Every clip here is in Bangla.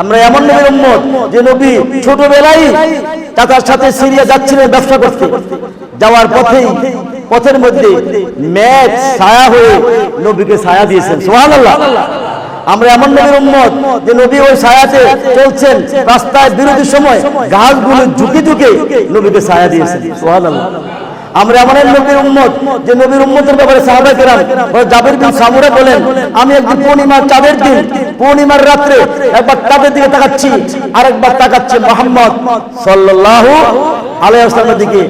আমরা এমন নবীর উম্মত যে নবী ছোটবেলায় চাচার সাথে সিরিয়া যাচ্ছিলেন, ব্যবসা করতে। যাওয়ার পথেই, পথের মধ্যে ম্যাচ, ছায়া হয়ে নবীকে ছায়া দিয়েছেন। সুবহানাল্লাহ। আমরা এমন নবীর উম্মত যে নবী ওই ছায়াতে চলছেন, রাস্তায় বিরতির সময় গাছগুলো ঝুঁকে ঝুঁকে নবীকে ছায়া দিয়েছেন। সুবহানাল্লাহ। আমরা এমন এক নবীর উম্মত যে নবীর উম্মতের ব্যাপারে সাহাবায়ে কেরাম জাবির বিন সামুরা বলেন, আমি একদিন পূর্ণিমার চাঁদের দিন, পূর্ণিমার রাত্রে একবার চাঁদের দিকে তাকাচ্ছি আর একবার তাকাচ্ছি মোহাম্মদ সাল্লাল্লাহু আলাইহি ওয়াসাল্লামের দিকে।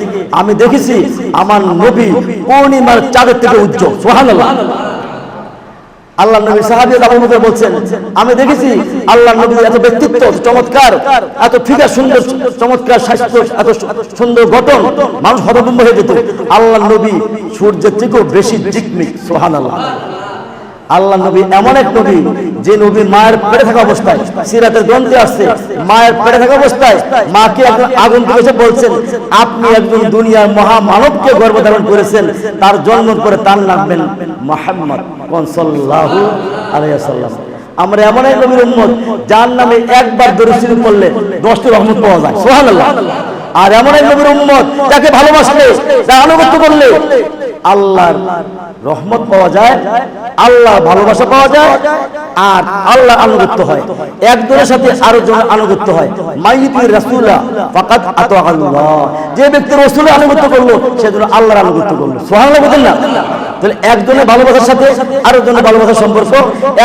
আমি দেখেছি আমার নবী পূর্ণিমার চাঁদের থেকে উজ্জ্বল, সুবহানাল্লাহ। আল্লাহ নবী সাহাবি বকর বলছেন, আমি দেখেছি আল্লাহ নবী এত ব্যক্তিত্ব, চমৎকার, এত ফিগার সুন্দর, চমৎকার স্বাস্থ্য এত সুন্দর গঠন, মানুষ হতভম্ব হয়ে যেত। আল্লাহ নবী সূর্যের থেকেও বেশি জিকমিক সুবহানাল্লাহ। আল্লাহ নবী এমন এক নবী যে নবী মায়ের পেটে থাকা অবস্থায়, সিরাতের গ্রন্থে আসছে, মায়ের পেটে থাকা অবস্থায় মাকে একজন আগুন এসে বলছেন, আপনি একজন দুনিয়ার মহামানবকে গর্ভধারণ করেছেন, তার জন্ম করে তার নামবেন মোহাম্মদ সাল্লাল্লাহু আলাইহি সাল্লাম আমরা এমন এক নবীর উম্মত, যার নামে একবার দরুদ করলে দশটি রহমত পাওয়া যায়, সুবহানাল্লাহ। আর এমন এক নবীর উম্মত, যাকে ভালোবাসলে যা আনুগত্য করলে আল্লাহর রহমত পাওয়া যায় আল্লাহ ভালোবাসা পাওয়া যায়, আর আল্লাহ আনুগত্য হয়। একজনের সাথে আরও জনের আনুগত্য হয়। মাইয়িতুর রাসূলা ফাকাত আল্লাহ। যে ব্যক্তি রাসূলের আনুগত্য করল, সে আল্লাহর আনুগত্য করল। সুবহানাল্লাহ বলেন না? তাহলে একজনের ভালোবাসার সাথে আরেকজনের ভালোবাসার সম্পর্ক,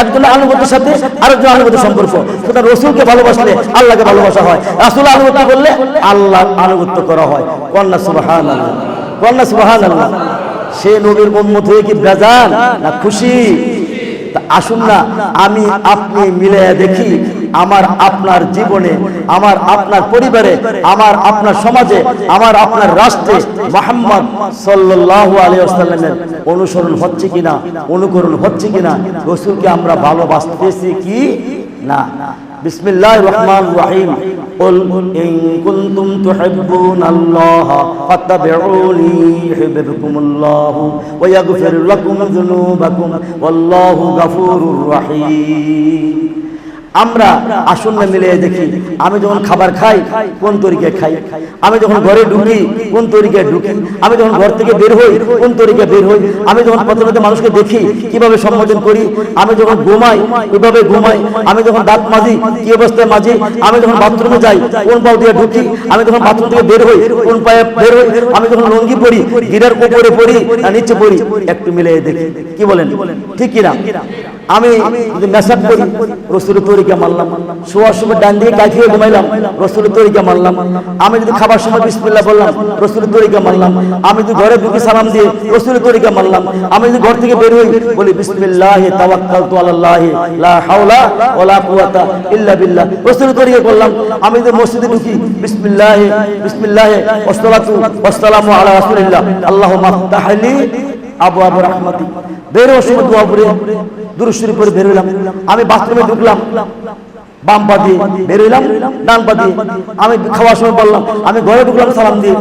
একজনের আনুগত্যের সাথে আরেকজনের আনুগত্যের সম্পর্ক। সুতরাং রসুলকে ভালোবাসলে আল্লাহকে ভালোবাসা হয়। রাসূল আনুগত্য করলে আল্লাহ আনুগত্য করা হয়। কন্যা সুবহানাল্লাহ। কন্যা সুবহানাল্লাহ। সে নবীর উম্মত হয়ে কি বেজান না খুশি? আসুন না, আমি আপনি মিলে দেখি, আমার আপনার জীবনে, আমার আপনার পরিবারে, আমার আপনার সমাজে, আমার আপনার রাষ্ট্রে মোহাম্মদ সাল্লাল্লাহু আলাইহি ওয়াসাল্লামের অনুসরণ হচ্ছে কিনা, অনুকরণ হচ্ছে কিনা, রসুলকে আমরা ভালোবাসতেছি কি? না। বিসমিল্লাহির রহমানির রহিম قل إن كنتم تحبون الله فاتبعوني يحببكم الله ويغفر لكم ذنوبكم والله غفور رحيم আমরা আসন্ন মিলে দেখি, আমি যখন খাবার খাই, কোন তরিকে খাই? আমি যখন ঘরে ঢুকি, কোন তরিকে ঢুকি? আমি যখন ঘর থেকে বের হই, কোন তরিকে বের হই? আমি যখন প্রথমত মানুষকে দেখি, কীভাবে সম্বোধন করি? আমি যখন ঘুমাই, কীভাবে ঘুমাই? আমি যখন দাঁত মাজি, কি অবস্থায় মাজি? আমি যখন বাথরুমে যাই, কোন পাও দিয়ে ঢুকি? আমি যখন বাথরুম থেকে বের হই, কোন পায়ে বের হই? আমি যখন লঙ্গি পরি, গিরার উপরে পড়ি না নিচে পড়ি একটু মিলে দেখি, কি বলেন? ঠিক কিনা? আমি যদি মেসাজ করি, রসুলের তরিকা মানলাম। শোয়ার সময় ডান দিয়ে ঘুমাইলাম, রসুলের তরিকা মানলাম। আমি যদি খাবার সময় বিসমিল্লাহ বললাম, রসুলের তরিকা মানলাম। আমি যদি ঘরে ঢুকে সালাম দিয়ে রসুলের তরিকা মানলাম। আমি যদি ঘর থেকে বের হই, বলি বিসমিল্লাহ তাওয়াক্কালতু আলাল্লাহ, লা হাওলা ওয়ালা কুওয়াতা ইল্লা বিল্লাহ। রসুলের তরিকা করলাম। আমি যদি মসজিদে ঢুকি, বিসমিল্লাহ বিসমিল্লাহ, ওয়াসসালাতু ওয়াসসালামু আলা রাসূলিল্লাহ। আল্লাহুম্মা তাহলি আবু আবু রহমতি। বেরো সময় দোয়া পড়ে। পরে বের হইলাম। আমি বাথরুমে ঢুকলাম। বাম পা দিয়ে বের হইলাম, ডান পা দিয়ে। আমি খাওয়ার সময় বললাম, আমি ঘরে ঢুকলাম সালাম দিয়ে।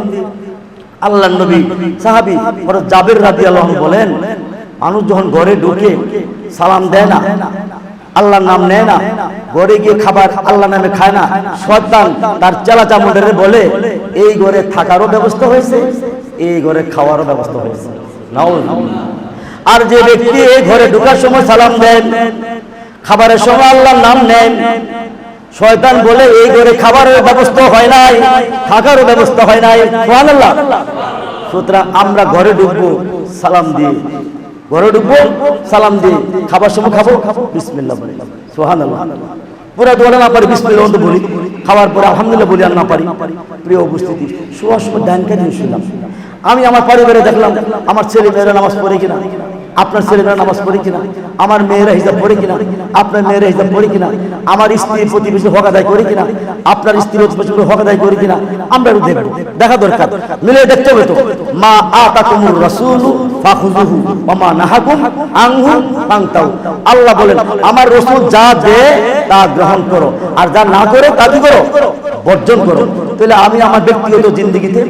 আল্লাহ নবী সাহাবি ওরা জাবের রাদি আল্লাহ বলেন, মানুষ যখন ঘরে ঢুকে সালাম দেয় না, আল্লাহর নাম নেয় না, ঘরে গিয়ে খাবার আল্লাহ নামে খায় না, শয়তান তার চেলা চামুন্ডারে বলে, এই ঘরে থাকারও ব্যবস্থা হয়েছে, এই ঘরে খাওয়ারও ব্যবস্থা হয়েছে। নাও আর যে ব্যক্তি এই ঘরে ঢোকার সময় সালাম দেন, খাবারের সময় আল্লাহর নাম নেন, শয়তান বলে এই ঘরে খাবারের ব্যবস্থা হয় নাই, থাকারও ব্যবস্থা হয় নাই। সুবহানাল্লাহ। সুতরাং আমরা ঘরে ঢুকবো, সালাম দিয়ে। ঘরে ঢুকবো, সালাম দিয়ে। খাবার সময় খাব, বিসমিল্লাহ বলে। সুবহানাল্লাহ। পুরো দোয়া না পারি, বিসমিল্লাহ অন্ত বলি। খাওয়ার পরে আলহামদুলিল্লাহ বলি আর না পারি। প্রিয় উপস্থিতি শোয়ার সময় ডান কাজে শুনলাম? আমি আমার পরিবারে দেখলাম, আমার ছেলে মেয়েরা নামাজ পড়ে কিনা? আপনার ছেলেমেয়েরা নামাজ পড়ে কিনা? আমার মেয়েরা হিসাব পড়ে কিনা? আপনার মেয়েরা হিসাব পড়ে কিনা? আমার স্ত্রী প্রতিবেশী হক আদায় করে কিনা? আপনার স্ত্রী প্রতিবেশী হক আদায় করে কিনা? আমরা একটু দেখব। দেখা দরকার। মিলে দেখতে হবে তো। মা আতাকুমুর রাসূলু ফাখুযুহু ওয়া মা নাহাকুম আনহু ফান্তাউ। আল্লাহ বলেন, আমার রাসূল যা দেয় তা গ্রহণ করো। আর যা না করে, তা কি করো? বর্জন করো। তাহলে আমি আমার ব্যক্তিগত জিন্দগিতে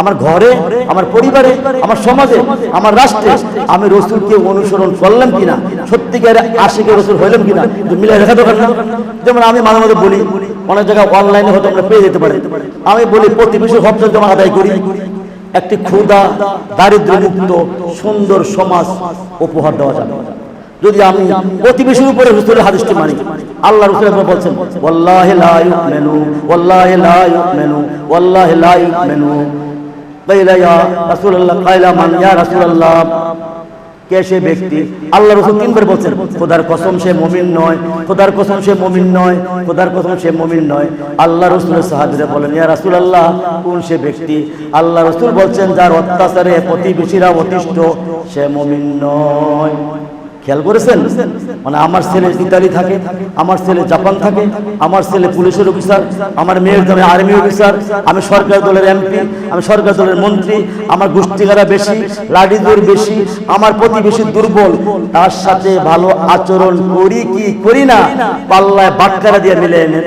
আমার ঘরে আমার পরিবারে আমার সমাজে আমার রাষ্ট্রে আমি রসুলকে অনুসরণ করলাম কিনা সত্যিকারে আশিকে রসুল হইলাম কিনা মিলে দেখা দরকার না। যেমন আমি মাঝে মাঝে বলি অনেক জায়গায় অনলাইনে হয়তো আমরা পেয়ে যেতে পারি। আমি বলি প্রতিবেশী হক জমা আদায় করি একটি ক্ষুদা দারিদ্র্যমুক্ত সুন্দর সমাজ উপহার দেওয়া যাবে। যদি আমি প্রতিবেশীর উপরে রসুলের হাদিসটি মানি আল্লাহ রসুল একবার বলছেন ওয়াল্লাহি লা ইউমিনু ওয়াল্লাহি লা ইউমিনু। বলছেন কসম সে নয় কসম সে নয় কসম সে নয়। আল্লাহ রসুলের সাহায্যে বলেন, ইয়া রাসুল আল্লাহ কোন সে ব্যক্তি? আল্লাহ বলছেন, যার অত্যাচারে প্রতিবেশীরা অতিষ্ঠ, সে মমিন নয়। খেয়াল করেছেন? মানে আমার ছেলে ইতালি থাকে, আমার ছেলে জাপান থাকে, আমার ছেলে পুলিশের অফিসার, আমার মেয়ের দামে আর্মি অফিসার, আমি সরকার দলের এমপি, আমি সরকার দলের মন্ত্রী, আমার গোষ্ঠীগারা বেশি লাডি দৌড় বেশি, আমার প্রতিবেশী দুর্বল, তার সাথে ভালো আচরণ করি কি করি না, পাল্লায় বাটকারা দিয়ে মিলে এনে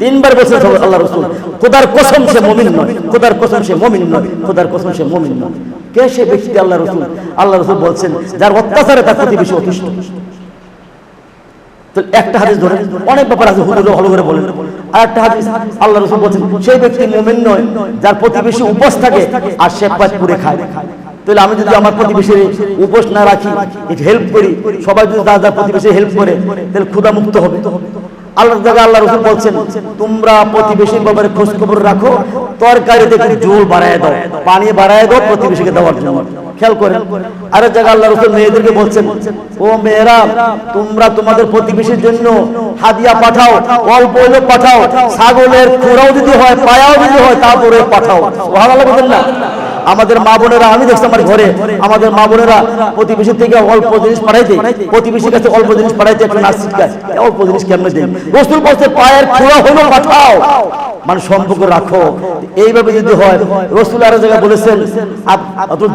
তিনবার বলছেন আল্লাহ রসুল, খোদার কসম সে মমিন নয়, খোদার কসম সে মমিন নয়, খোদার কসম সে মমিন নয়। কে সে ব্যক্তি? আল্লাহ রসুল। আল্লাহ রসুল বলছেন, যার অত্যাচারে তার প্রতিবেশী অতিষ্ঠ। একটা হাদিস ধরে অনেক ব্যাপার আছে হুজুর ভালো করে বলেন। আর একটা হাদিস, আল্লাহ রসুল বলছেন, সেই ব্যক্তি মুমিন নয়, যার প্রতিবেশী উপোস থাকে, আর সে পেট পুরে খায়। তাহলে আমি যদি আমার প্রতিবেশীর উপোস না রাখি হেল্প করি, সবাই যদি প্রতিবেশী হেল্প করে, তাহলে ক্ষুধা মুক্ত হবে। আল্লাহ রসুল বলছেন তোমরা প্রতিবেশীর ব্যাপারে খোঁজ খবর রাখো তরকারিতে জোল বাড়ায় দাও পানি বাড়ায় দাও প্রতিবেশীকে দেওয়ার জন্য। খেয়াল করেন আরেক জায়গায় আল্লাহ রসুল মেয়েদেরকে বলছেন ও মেয়েরা তোমরা তোমাদের প্রতিবেশীর জন্য হাদিয়া পাঠাও অল্প হলেও পাঠাও ছাগলের খোরাও যদি হয় পায়াও যদি হয় তারপরে পাঠাও। ভালো বলছেন না? আমাদের মা বোনেরা, আমি দেখছি আমার ঘরে, আমাদের মা বোনেরা প্রতিবেশী থেকে অল্প জিনিস পাঠাইতে, প্রতিবেশীর কাছে অল্প জিনিস পাঠাইতে একটা নাচ শিখায়। অল্প জিনিস কেমনে দেয়? রসুল বলছে, পায়ের খোরা হলো পাঠাও। মানে সম্পর্ক রাখো। এইভাবে যদি হয়, রসুল আরও জায়গায় বলেছেন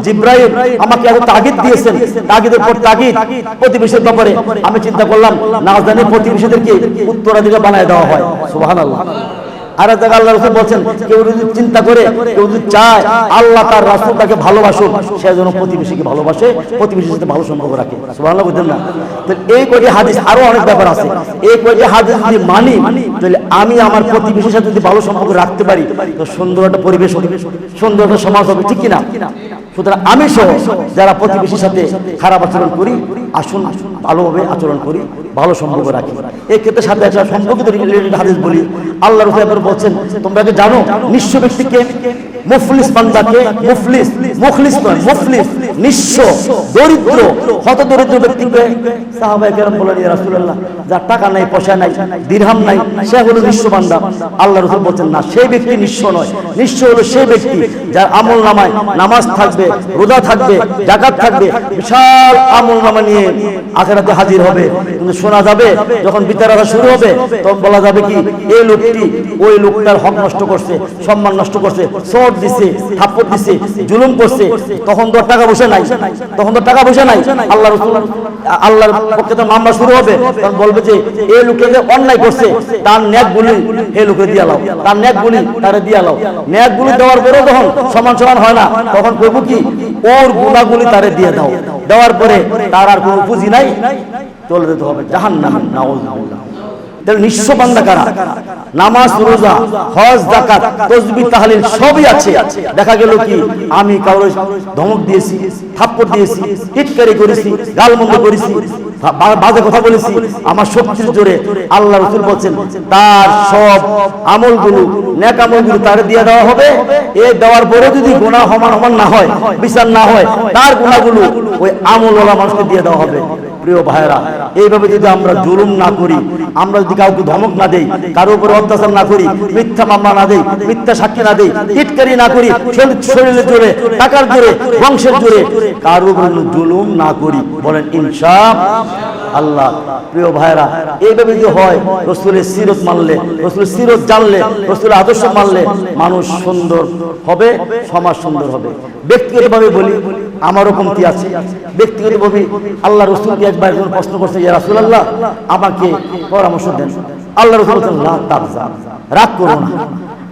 জিব্রাহিম আমাকে এত তাগিদ দিয়েছেন। তাগিদের পর তাগিদ প্রতিবেশীর ব্যাপারে। আমি চিন্তা করলাম না জানি প্রতিবেশীদেরকে উত্তরাধিকার বানায় দেওয়া হয়। সুবহানাল্লাহ। আর এক জায়গায় আল্লাহ রসুল বলছেন, কেউ যদি চিন্তা করে, কেউ যদি চায়, আল্লাহ তার রাসুল তাকে ভালোবাসুক, সে যেন প্রতিবেশীকে ভালোবাসে, প্রতিবেশীর সাথে ভালো সম্পর্ক রাখে। সুবহানাল্লাহ, বুঝলেন না? তাহলে এই কয়টি হাদিস আরও অনেক ব্যাপার আছে। এই কয়টি হাদিস যদি মানি, তাহলে আমি আমার প্রতিবেশীর সাথে যদি ভালো সম্পর্ক রাখতে পারি, তো সুন্দর একটা পরিবেশ হবে, সুন্দর একটা সমাজ হবে, ঠিক কিনা? সুতরাং আমি সহ যারা প্রতিবেশীর সাথে খারাপ আচরণ করি, আসুন, ভালোভাবে আচরণ করি। ভালো সম্পর্ক রাখি। এই ক্ষেত্রে সাথে একটা সম্পর্কিত রিলেটেড হাদিস বলি। আল্লাহ রসুল বলছেন, তোমরা কি জানো, নিঃস্ব ব্যক্তিকে মুফলিস বান্দাকে মুফলিস, মুখলিস নয় মুফলিস নিঃস্ব, দরিদ্র হত দরিদ্র যার টাকা নাই, পয়সা নাই নাই, সে হলো নিঃস্ব আল্লাহ না, সেই ব্যক্তি নিঃস্ব নয়। নিঃস্ব হলো সেই ব্যক্তি যার আমল নামায় নামাজ থাকবে, রোজা থাকবে জাকাত থাকবে, বিশাল আমল নামা নিয়ে আখেরাতে হাজির হবে। কিন্তু শোনা যাবে, যখন বিচার শুরু হবে, তখন বলা যাবে কি, এই লোকটি ওই লোকটার হক নষ্ট করছে, সম্মান নষ্ট করছে দিছে, থাপ্পড় দিছে, জুলুম করছে, তখন তো টাকা বসে নাই। তখন তো টাকা বসে নাই। আল্লাহ আল্লাহর পক্ষে তো মামলা শুরু হবে। তখন বলবে যে লোকে যে অন্যায় করছে, তার ন্যাক লোকে লাও। তার ন্যাক লাও। ন্যাক গুলি দেওয়ার পরেও তখন সমান সমান হয় না, তখন কি, ওর গুণাগুলি তারে দিয়ে দাও। দেওয়ার পরে তার আর কোনো পুঁজি নাই। চলে যেতে হবে জাহান নিঃস্ব বান্দা কারা? নামাজ, রোজা, হজ তসবি, তাহলিল সবই আছে। দেখা গেল কি? আমি ধমক দিয়েছি, থাপ্পড় দিয়েছি, টিটকারি করেছি, গালমন্দ করেছি বাজে কথা বলেছি। আমার শক্তির জোরে আল্লাহ রসুল বলছেন, তার সব আমলগুলো নেক আমলগুলো তার দিয়ে দেওয়া হবে। এ দেওয়ার পরে যদি গুণা সমান সমান না হয়, বিচার না হয়, তার গুণাগুলো ওই আমলওয়ালা মানুষকে দিয়ে দেওয়া হবে। প্রিয় ভাইরা এইভাবে যদি আমরা জুলুম না করি, আমরা যদি কাউকে ধমক না দেই কারও উপরে অত্যাচার না করি, মিথ্যা মামলা না দেই, মিথ্যা সাক্ষী না দেই, টিটকারি না করি শরীরের জোরে, টাকার জোরে, বংশের জোরে কারও উপরে জুলুম না করি, বলেন ইনসাফ আল্লাহ। প্রিয় ভাইরা এইভাবে যদি হয়, রসুলের সিরত মানলে, রসুলের সিরত জানলে, রসুলের আদর্শ মানলে, মানুষ সুন্দর হবে, সমাজ সুন্দর হবে। ব্যক্তিগতভাবে বলি আমারও কমতি আছে? ব্যক্তিগতভাবে আল্লাহ রসুলকে একবার একজন প্রশ্ন করছে, ইয়া রাসূলুল্লাহ, আমাকে পরামর্শ দেন। আল্লাহ রসুল রাগ করো না।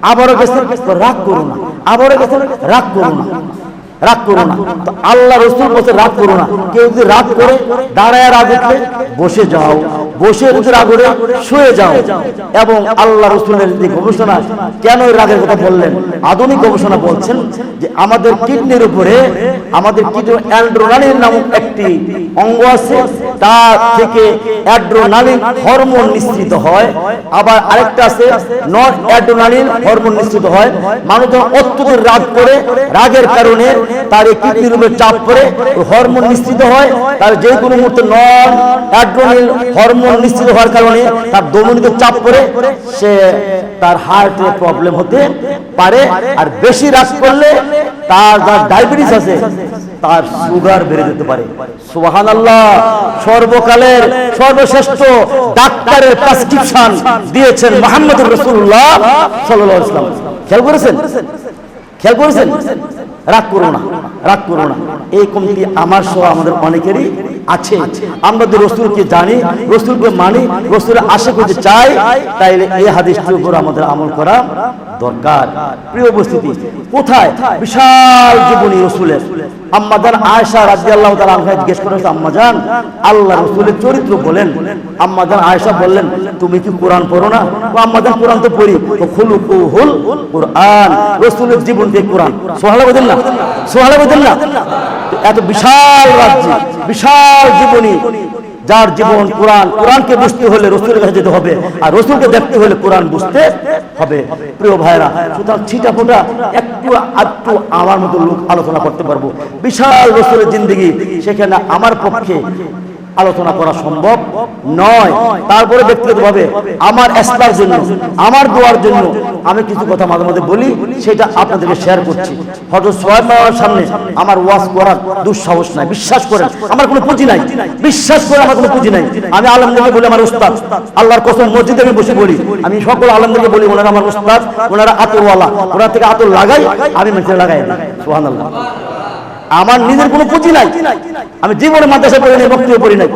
আবারও গেছে রাগ করো না। আবারও গেছে, রাগ করো না। রাগ করো না। আল্লাহ রসুল বলছে, রাগ করো না। কেউ যদি রাগ করে, দাঁড়ায় রাগ বসে যাও। বসে যদি রাগ উঠে শুয়ে যাও এবং আল্লাহ রসুলের যে গবেষণা, কেন এই রাগের কথা বললেন? আধুনিক গবেষণা বলছেন যে আমাদের কিডনির উপরে, আমাদের কিডনি অ্যান্ড্রোনালিন নামক একটি অঙ্গ আছে তা থেকে অ্যাড্রোনালিন হরমোন নিঃসৃত হয়। আবার আরেকটা আছে নন অ্যাড্রোনালিন হরমোন নিঃসৃত হয়। মানুষ যখন অত্যধিক রাগ করে, রাগের কারণে তার এই কিডনির উপরে চাপ পড়ে হরমোন নিঃসৃত হয়। তার যে কোনো মুহূর্তে নন অ্যাড্রোনালিন হরমোন নিঃসৃত হওয়ার কারণে তার দমনিতে চাপ পড়ে। সে তার হার্টের প্রবলেম হতে পারে। আর বেশি রাগ করলে তার যার ডায়াবেটিস আছে তার সুগার বেড়ে যেতে পারে। সুবাহান আল্লাহ সর্বকালের সর্বশ্রেষ্ঠ ডাক্তারের প্রেসক্রিপশন দিয়েছেন মোহাম্মদ রসুল্লাহ সাল্লাহ ইসলাম খেয়াল করেছেন? খেয়াল করেছেন? রাগ করো না, রাগ করো না। এই কমতি আমার সহ আমাদের অনেকেরই আছে। আমরা যদি রসুলকে জানি রসুলকে মানি রসুলের আশা করতে চাই তাইলে এই হাদিসটির উপর আমাদের আমল করা দরকার। প্রিয় উপস্থিতি কোথায়? বিশাল জীবনী রসুলের। আম্মাজান আয়েশা রাদিয়াল্লাহু তাআলা আনহা জিজ্ঞেস করেছে আম্মাজান আল্লাহ রাসূলের চরিত্র বলেন। আম্মাজান আয়েশা বললেন তুমি কি কোরআন পড়ো না? ও আম্মাজান কোরআন তো পড়ি। তো খুলুকুহুল কোরআন। রাসূলের জীবন দিয়ে কোরআন। সুবহানাল্লাহ বলেন না। সুবহানাল্লাহ বলেন না। এত বিশাল রাজ্য, বিশাল জীবনী যার জীবন কোরআন, কোরআনকে বুঝতে হলে রসুলের কাছে যেতে হবে, আর রসুলকে দেখতে হলে কোরআন বুঝতে হবে। প্রিয় ভাইরা সুতরাং ছিটা ফোটা একটু একটু আমার মতো লোক আলোচনা করতে পারব। বিশাল রসুলের জিন্দগি, সেখানে আমার পক্ষে আলোচনা করা সম্ভব নয়। তারপরে ব্যক্তিগতভাবে আমার এসলার জন্য, আমার দোয়ার জন্য আমি কিছু কথা মাঝে মাঝে বলি, সেটা আপনাদেরকে শেয়ার করছি। হয়তো সোয়াব মাওলার সামনে আমার ওয়াজ করার দুঃসাহস নাই, বিশ্বাস করেন, আমার কোনো পুঁজি নাই, বিশ্বাস করে আমার কোনো পুঁজি নাই। আমি আলমদেরকে বলি আমার উস্তাদ আল্লাহর কসম মসজিদে আমি বসে বলি, আমি সকল আলমদেরকে বলি, ওনারা আমার উস্তাদ ওনারা আতরওয়ালা, ওনার থেকে আতর লাগাই, আমি মানুষের লাগাই না সুবহানাল্লাহ। আমার নিজের কোনো পুঁজি নাই। আমি জীবনে মাদ্রাসা পড়ি নাই, বক্তব্য পড়ি নাই।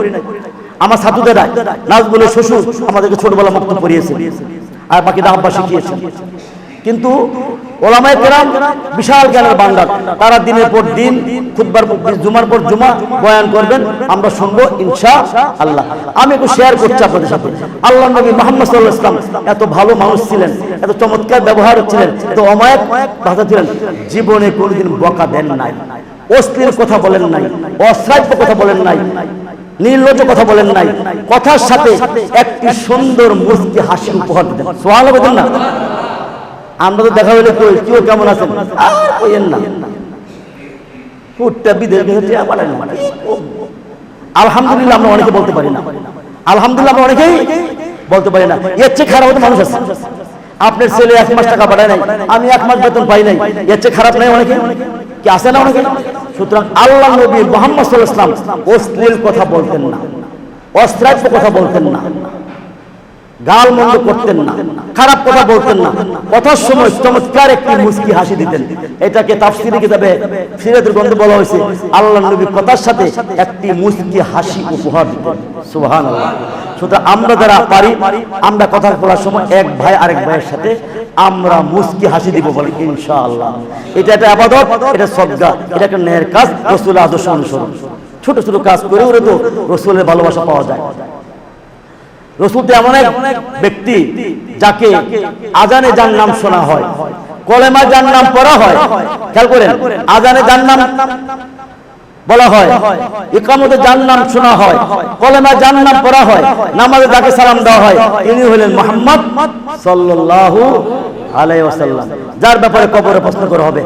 আমার ছাত্রদেরা নাচ বলে শ্বশুর আমাদেরকে ছোটবেলা মুক্ত পড়িয়েছে আর বাকি আব্বা শিখিয়েছে। কিন্তু ওলামায় কেরাম বিশাল জ্ঞানের তারা দিনের পর দিন জুমার পর জুমা বয়ান করবেন। আমরা শুনব ইনশা আল্লাহ আমি একটু শেয়ার করছি আপনাদের সাথে। আল্লাহ নবী মোহাম্মদ সাল্লাহ ইসলাম এত ভালো মানুষ ছিলেন, এত চমৎকার ব্যবহার ছিলেন, এত অমায়ক ভাষা ছিলেন। জীবনে কোনোদিন বকা দেন নাই। অশ্লীল কথা বলেন নাই, অশ্রাব্য কথা বলেন নাই, নির্লজ্জ কথা বলেন নাই। কথার সাথে একটি সুন্দর মুস্কি হাসি উপহার দিতেন। সোহাল বলেন না? আমরা তো দেখা হলে কই, কেউ কেমন আছেন? আর কইেন না। ফুটটা বিদেশ গেছে আবার আলহামদুলিল্লাহ আমরা অনেকে বলতে পারি না। আলহামদুলিল্লাহ আমরা অনেকেই বলতে পারি না। এর চেয়ে খারাপ মানুষ আছে। আপনার ছেলে এক মাস টাকা পাঠায় নাই, আমি এক মাস বেতন পাই নাই। এর চেয়ে খারাপ নাই অনেকে। কি আসে না অনেকে? সুতরাং আল্লাহ নবী মোহাম্মদ ইসলাম অশ্লীল কথা বলতেন না অস্ত্রাব্য কথা বলতেন না। গাল মন্দ করতেন না, খারাপ কথা বলতেন না। কথার সময় চমৎকার একটি হাসি দিতেন। এটাকে কিতাবে সিরাতের গ্রন্থ বলা হয়েছে আল্লাহ নবী কথার সাথে একটি হাসি উপহার দিতেন। সুবহানাল্লাহ। সুতরাং আমরা যারা পারি, আমরা কথা বলার সময় এক ভাই আরেক ভাইয়ের সাথে আমরা মুস্কি হাসি দিব বলে, ইনশাআল্লাহ। এটা একটা এটা এটা একটা ন্যায়ের কাজ আদর্শ অনুসরণ। ছোট ছোট কাজ করে ওরে তো রসুলের ভালোবাসা পাওয়া যায়। রসুল তো এমন এক ব্যক্তি যাকে আজানে যার নাম শোনা হয় কলেমা যার নাম পড়া হয়। খেয়াল করেন, আজানে যার নাম বলা হয়, ইকামতে যার নাম শোনা হয় কলেমা যার নাম পড়া হয়, নামাজে যাকে সালাম দেওয়া হয়, ইনি হলেন মোহাম্মদ যার ব্যাপারে কবরে প্রশ্ন করা হবে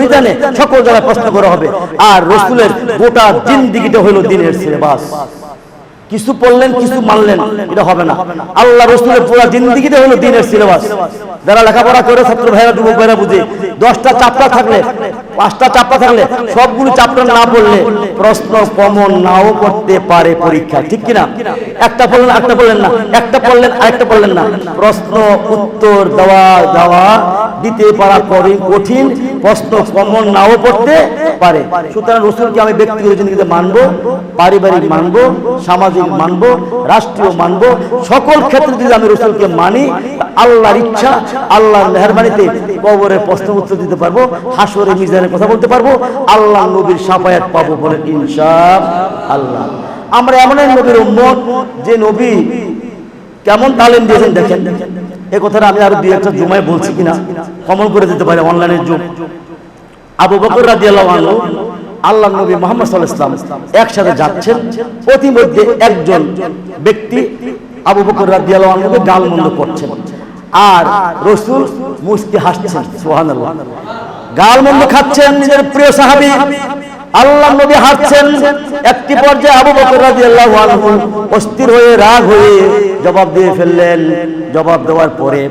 মিজানে সকল জায়গায় প্রশ্ন করা হবে, আর রসুলের গোটা জিন্দিগিটা হলো দিনের সিলেবাস। কিছু পড়লেন, কিছু মানলেন, এটা হবে না। আল্লাহ রসুলের পুরো জিন্দিগিতে হলো দিনের সিলেবাস। যারা লেখাপড়া করে, ছাত্র ভাইরা যুবক ভাইরা বুঝে, দশটা চাপটা থাকলে, পাঁচটা চাপটা থাকলে, সবগুলো চাপটা না পড়লে প্রশ্ন কমন নাও করতে পারে পরীক্ষা, ঠিক কিনা? একটা পড়লেন একটা পড়লেন না, একটা পড়লেন, আরেকটা পড়লেন না। প্রশ্ন উত্তর দেওয়া দেওয়া, দিতে পারা কঠিন প্রশ্ন কমন নাও পড়তে পারে। সুতরাং রসুলকে আমি ব্যক্তিগত জিনিসকে মানবো, পারিবারিক মানবো, সামাজিক মানবো, রাষ্ট্রীয় মানবো, সকল ক্ষেত্রে যদি আমি রসুলকে মানি, আল্লাহর ইচ্ছা, আল্লাহর মেহরবানিতে কবরে প্রশ্ন উত্তর দিতে পারব, হাসরে মিজানের কথা বলতে পারব আল্লাহ নবীর সাফায়াত পাবো বলে ইনশা আল্লাহ আমরা এমন এক নবীর উম্মত, যে নবী কেমন তালিম দিয়েছেন দেখেন। এ কথাটা আমি আরও দুই একটা জুমায় বলছি কিনা, কমন করে দিতে পারে অনলাইনের যুগ। আবু বকর রাদিয়াল্লাহু আনহু আল্লাহ নবী মোহাম্মদ সাল্লাল্লাহু আলাইহি ওয়াসাল্লাম একসাথে যাচ্ছেন। প্রতিমধ্যে একজন ব্যক্তি আবু বকর আনহুকে গালমন্দ করছেন। আর রাসূল মুস্কি হাসছেন, সুবহানাল্লাহ। গালমন্দ খাচ্ছেন নিজের প্রিয় সাহাবী। আল্লাহ নবী হাঁটছেন একটি পর্যায়ে আবু বকর রাদিয়াল্লাহু আনহু অস্থির হয়ে রাগ হয়ে জবাব দিয়ে ফেললেন। জবাব দেওয়ার পরে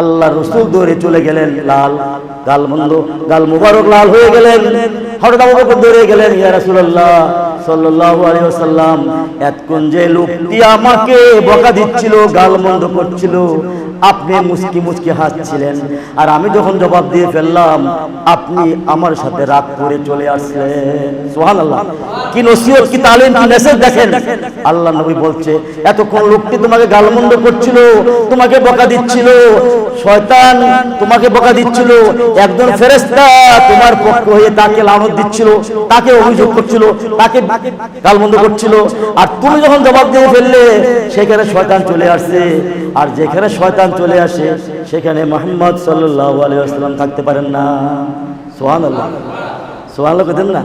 আল্লাহ রসুল দৌড়ে চলে গেলেন লাল গাল মন্দ গাল মুবারক লাল হয়ে গেলেন। হঠাৎ দৌড়ে গেলেন, ইয়া রাসূলুল্লাহ। ওয়াসাল্লাম, এতক্ষণ যে লোকটি আমাকে বকা দিচ্ছিল গাল মন্দ করছিল, আপনি মুস্কি মুস্কি হাসছিলেন। আর আমি যখন জবাব দিয়ে ফেললাম, আপনি আমার সাথে রাগ করে চলে আসলেন। কি নসিহত, কি কি মেসেজ দেখেন? আল্লাহ নবী বলছে, এতক্ষণ লোকটি তোমাকে গালমন্দ করছিল, তোমাকে বকা দিচ্ছিল, শয়তান তোমাকে বকা দিচ্ছিল, একজন ফেরেশতা তোমার পক্ষ হয়ে তাকে লানত দিচ্ছিল, তাকে অভিযোগ করছিল, তাকে গালমন্দ করছিল। আর তুমি যখন জবাব দিয়ে ফেললে, সেখানে শয়তান চলে আসছে আর যেখানে শয়তান চলে আসে, সেখানে মোহাম্মদ সাল্লাল্লাহু আলিয়াল্লাম থাকতে পারেন না। সোহান সোহান কেন না?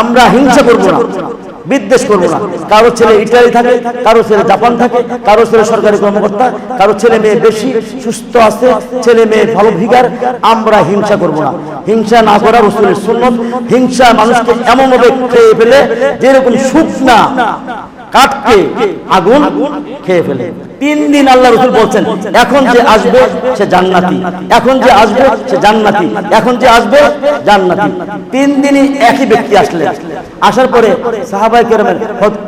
আমরা হিংসা করব না। বিদ্বেষ করব না। কারও ছেলে ইটালি থাকে, কারও ছেলে জাপান থাকে, কারও ছেলে সরকারি কর্মকর্তা, কারও ছেলে মেয়ে বেশি, সুস্থ আছে, ছেলে মেয়ে ভালো ভিগার আমরা হিংসা করব না। হিংসা না করা রসুলের সুন্নত। হিংসা মানুষকে এমনভাবে খেয়ে ফেলে যেরকম সুখ না কাটকে আগুন খেয়ে ফেলে। তিন দিন আল্লাহ রসুল বলছেন এখন যে আসবে সে জান্নাতি এখন যে আসবে সে জান্নাতি এখন যে আসবে জান্নাতি। তিন দিনই একই ব্যক্তি আসলেন। আসার পরে সাহাবাই কেরামের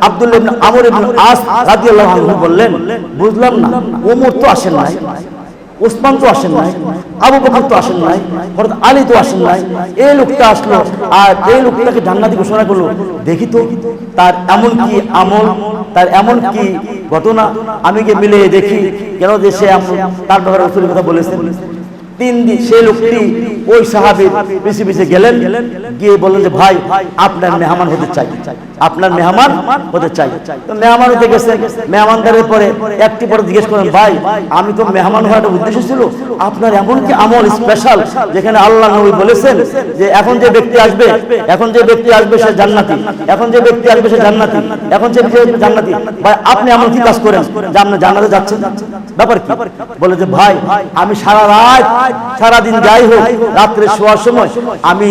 আব্দুল্লাহ আমর ইবনে আস রাদিয়াল্লাহু আনহু বললেন বুঝলাম না ওমর তো আসেন নাই ওসমান তো আসেন নাই আবু বকর তো আসেন নাই হযরত আলী তো আসেন নাই এই লোকটা আসলো আর এই লোকটাকে জান্নাতি ঘোষণা করল। দেখি তো তার এমন কি আমল তার এমন কি ঘটনা আমি গিয়ে মিলে দেখি কেন যে সে তার ব্যাপারে কথা বলেছেন। তিন দিন সে লোকটি ওই সাহাবীর পিছে পিছে গেলেন, গিয়ে বললেন যে, ভাই, আপনার মেহমান হতে চাই। আপনার মেহমান হতে চাই। তো মেহমান হতে গেছেন মেহমানদারের পরে একটি পরে জিজ্ঞেস করেন ভাই, আমি তো মেহমান হওয়ার উদ্দেশ্য ছিল। আপনার এমন কি আমল স্পেশাল যেখানে আল্লাহ নবী বলেছেন যে, এখন যে ব্যক্তি আসবে, এখন যে ব্যক্তি আসবে সে জান্নাতি। এখন যে ব্যক্তি আসবে সে জান্নাতি। এখন যে ব্যক্তি জান্নাতি। ভাই, আপনি এমন কি কাজ করেন যে, আপনি জান্নাতে যাচ্ছেন? ব্যাপার কি? বলে যে, ভাই, আমি সারা রাত, সারাদিন যাই হোক রাত্রে শোয়ার সময় আমি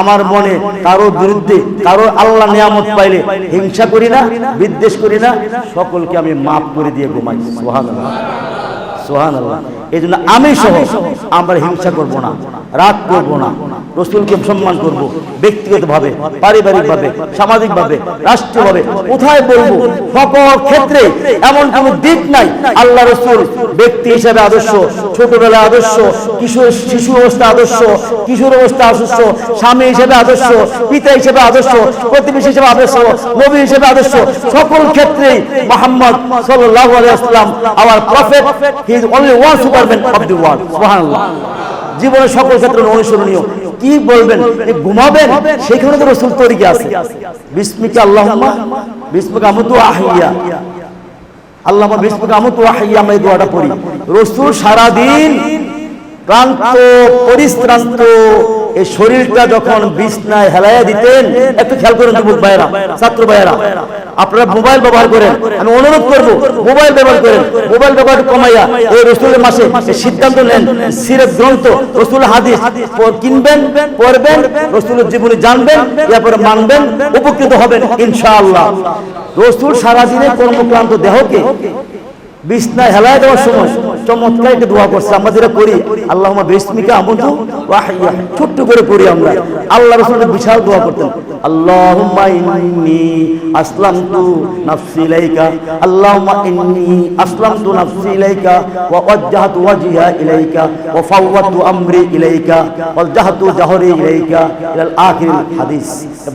আমার মনে কারও বিরুদ্ধে কারও আল্লাহ নিয়ামত পাইলে হিংসা করি না, বিদ্বেষ করি না, সকলকে আমি মাফ করে দিয়ে ঘুমাই। সোহান সোহান আল্লাহ এই জন্য আমি সহ আমরা হিংসা করব না। রাগ করব না। রসুলকে সম্মান করব, ব্যক্তিগতভাবে, পারিবারিকভাবে, সামাজিকভাবে, রাষ্ট্রীয়ভাবে, কোথায় বলব? সকল ক্ষেত্রে এমন কোনো দিক নাই। আল্লাহ রসুল ব্যক্তি হিসাবে আদর্শ, ছোটবেলায় আদর্শ, কিশোর, শিশু অবস্থা আদর্শ, কিশোর অবস্থা আদর্শ, স্বামী হিসেবে আদর্শ, পিতা হিসেবে আদর্শ, প্রতিবেশী হিসেবে আদর্শ, নবী হিসেবে আদর্শ, সকল ক্ষেত্রেই মোহাম্মদ আলাইহি ওয়াসাল্লাম our prophet he is only one superman of the world সুবহানাল্লাহ। জীবনের সকল ক্ষেত্রে অনুসরণীয়। কি বলবেন? ঘুমাবেন? সেখানে তো রসুল তরিকে আছে। বিস্মিকা আল্লাহ বিস্মিকা আমতু আহিয়া আল্লাহ বিস্মিকা আমতু আহিয়া আমরা এই দোয়াটা পড়ি। রসুল সারাদিন ক্লান্ত, পরিশ্রান্ত এই শরীরটা যখন বিছনায় হেলাইয়া দিতেন, একটু খেয়াল করেন যুবক ভাইয়েরা, ছাত্র ভাইয়েরা, আপনারা মোবাইল ব্যবহার করেন, আমি অনুরোধ করব, মোবাইল ব্যবহার করেন, মোবাইল ব্যবহার কমাইয়া এই রসুলের মাসে সিদ্ধান্ত নেন, সিরেত গ্রন্থ, রসুল হাদিস কিনবেন, পড়বেন, রসুলের জীবনী জানবেন, এরপরে মানবেন, উপকৃত হবেন, ইনশাআল্লাহ। রসুল সারাদিনের কর্মক্লান্ত দেহকে বিছনায় হেলায় দেওয়ার সময় চমৎকার একটা দোয়া করছে, আমরা যেটা করি আল্লাহ বিসমিকা ওয়াহিয়া। ছোট্ট করে করি আমরা। আল্লাহ রসুল বিশাল দোয়া করতেন ইলাইকা। ইলাইকা ইলাইকা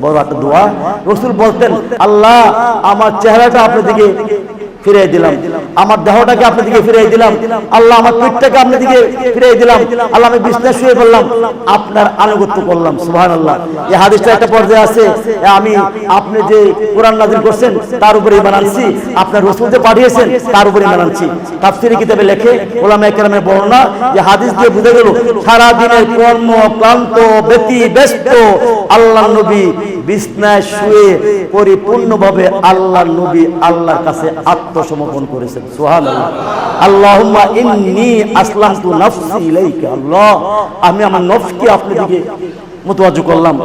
বড় একটা দোয়া। বলতেন, আল্লাহ, আমার চেহারাটা আপনার দিকে দিলাম। আমার দেহটাকে আপনার দিকে দিলাম। আল্লাহ আমার আপনার দিকে দিলাম। আল্লাহ আমি শুয়ে পড়লাম। আপনার আনুগত্য করলাম। সুবহান আল্লাহ এই হাদিসটা একটা পর্যায়ে আছে। আমি আপনি যে কোরআন নাজিল করছেন, তার উপরে আপনার রসুল যে পাঠিয়েছেন, তার উপরে তাফসিরি কিতাবে লেখে, ওলামা একরামের বর্ণনা যে হাদিস দিয়ে বুঝে গেল সারা দিনের কর্ম ক্লান্ত ব্যতি ব্যস্ত আল্লাহ নবী বিছনায় শুয়ে পরিপূর্ণভাবে আল্লাহ নবী আল্লাহর কাছে আত্মসমর্পণ করেছেন। সোহান আল্লাহুম্মা ইন্নী আসলামতু নাফসি ইলাইকা। আল্লাহ, আমি আমার নফসকে আপনার দিকে মুতওয়াজ্জু করলাম।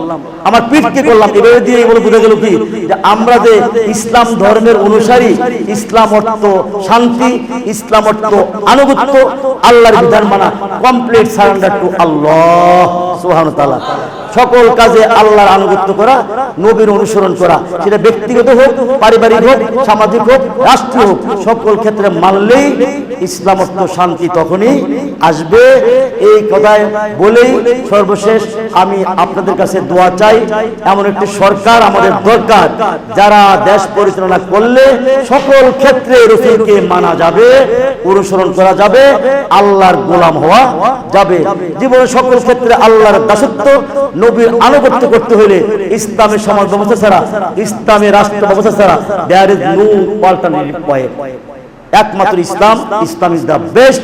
আমার পিঠকে করলাম। এভাবে দিয়ে এগুলো বুঝে গেল কি? যে আমরা যে ইসলাম ধর্মের অনুসারী, ইসলাম অর্থ শান্তি, ইসলাম অর্থ আনুগত্য, আল্লাহর বিধান মানা কমপ্লিট সারেন্ডার টু আল্লাহ, সুবহানাহু তাআলা। সকল কাজে আল্লাহর আনুগত্য করা, নবীর অনুসরণ করা, সেটা ব্যক্তিগত হোক, পারিবারিক হোক, সামাজিক হোক, রাষ্ট্রীয় হোক, সকল ক্ষেত্রে মানলেই ইসলাম অর্থ শান্তি তখনই আসবে, এই কথায় বলেই সর্বশেষ আমি আপনাদের কাছে দোয়া চাই। এমন একটি সরকার আমাদের দরকার, যারা দেশ পরিচালনা করলে সকল ক্ষেত্রে রসুলকে মানা যাবে, অনুসরণ করা যাবে, আল্লাহর গোলাম হওয়া যাবে। জীবনের সকল ক্ষেত্রে আল্লাহর দাসত্ব, নবীর আনুগত্য করতে হলে ইসলামের সমাজ ব্যবস্থা ছাড়া, ইসলামের রাষ্ট্র ব্যবস্থা ছাড়া দেয়ার ইজ নো অল্টারনেটিভ একমাত্র Islam Islam is the best